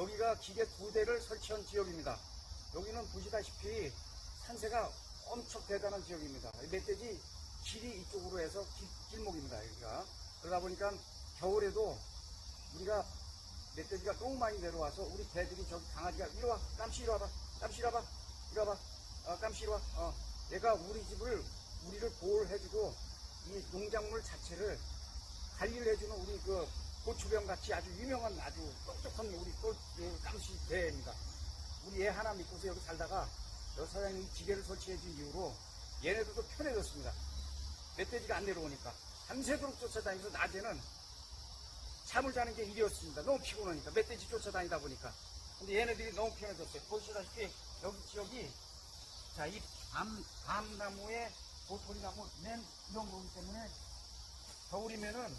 여기가 기계 두 대를 설치한 지역입니다. 여기는 보시다시피 산세가 엄청 대단한 지역입니다. 이 멧돼지 길이 이쪽으로 해서 길, 길목입니다. 여기가. 그러다 보니까 겨울에도 우리가 멧돼지가 너무 많이 내려와서 우리 개들이 저기 강아지가 이리 와 깜시 이리 와봐 깜시 이리 와봐 이리 와봐 어, 깜시 이리 와 어, 얘가 우리 집을 우리를 보호를 해주고 이 농작물 자체를 관리를 해주는 우리 그 고추병 같이 아주 유명한 아주 개입니다. 우리 얘 하나 믿고서 여기 살다가 여기 사장님이 기계를 설치해 준 이후로 얘네들도 편해졌습니다. 멧돼지가 안 내려오니까 밤새도록 쫓아다니면서 낮에는 잠을 자는 게 일이었습니다. 너무 피곤하니까 멧돼지 쫓아다니다 보니까 근데 얘네들이 너무 편해졌어요. 보시다시피 여기 지역이 자 이 밤나무에 도토리나무 맨 이런 거기 때문에 겨울이면은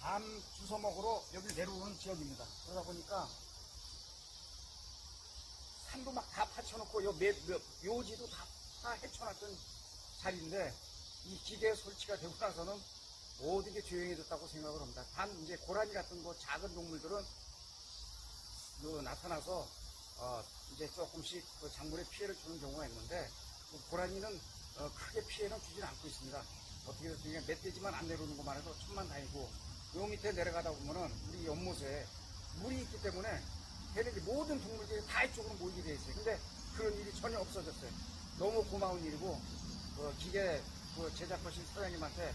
밤 주워 먹으러 여기 내려오는 지역입니다. 그러다 보니까 산도 막 다 파쳐놓고 요 매, 몇, 묘지도 다, 다 헤쳐놨던 자리인데 이 기계 설치가 되고 나서는 모든 게 조용해졌다고 생각을 합니다. 단 이제 고라니 같은 거 작은 동물들은 그 나타나서 어, 이제 조금씩 그 작물에 피해를 주는 경우가 있는데 그 고라니는 어, 크게 피해는 주진 않고 있습니다. 어떻게 됐든 멧돼지만 안 내려오는 것만 해도 천만 다행이고 요 밑에 내려가다 보면은 우리 연못에 물이 있기 때문에 걔네들 모든 동물들이 다 이쪽으로 모이게 돼 있어요. 근데 그런 일이 전혀 없어졌어요. 너무 고마운 일이고 그 기계 그 제작하신 사장님한테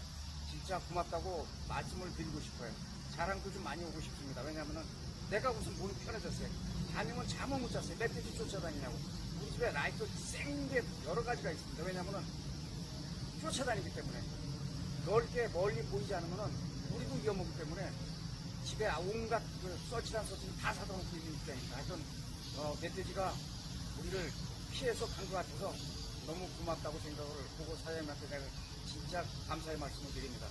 진짜 고맙다고 말씀을 드리고 싶어요. 자랑도 좀 많이 오고 싶습니다. 왜냐면은 내가 무슨 몸이 편해졌어요. 다니면 잠을 못 잤어요. 멧돼지 쫓아다니냐고. 우리 집에 라이트 생게 여러 가지가 있습니다. 왜냐면은 쫓아다니기 때문에 넓게 멀리 보이지 않으면은 우리도 위험하기 때문에 집에 온갖 그 썰치란 서치를 다 사다 놓고 있는 입장입니다. 하여튼 어, 멧돼지가 우리를 피해서 간 것 같아서 너무 고맙다고 생각을 보고 사장님한테 내가 진짜 감사의 말씀을 드립니다.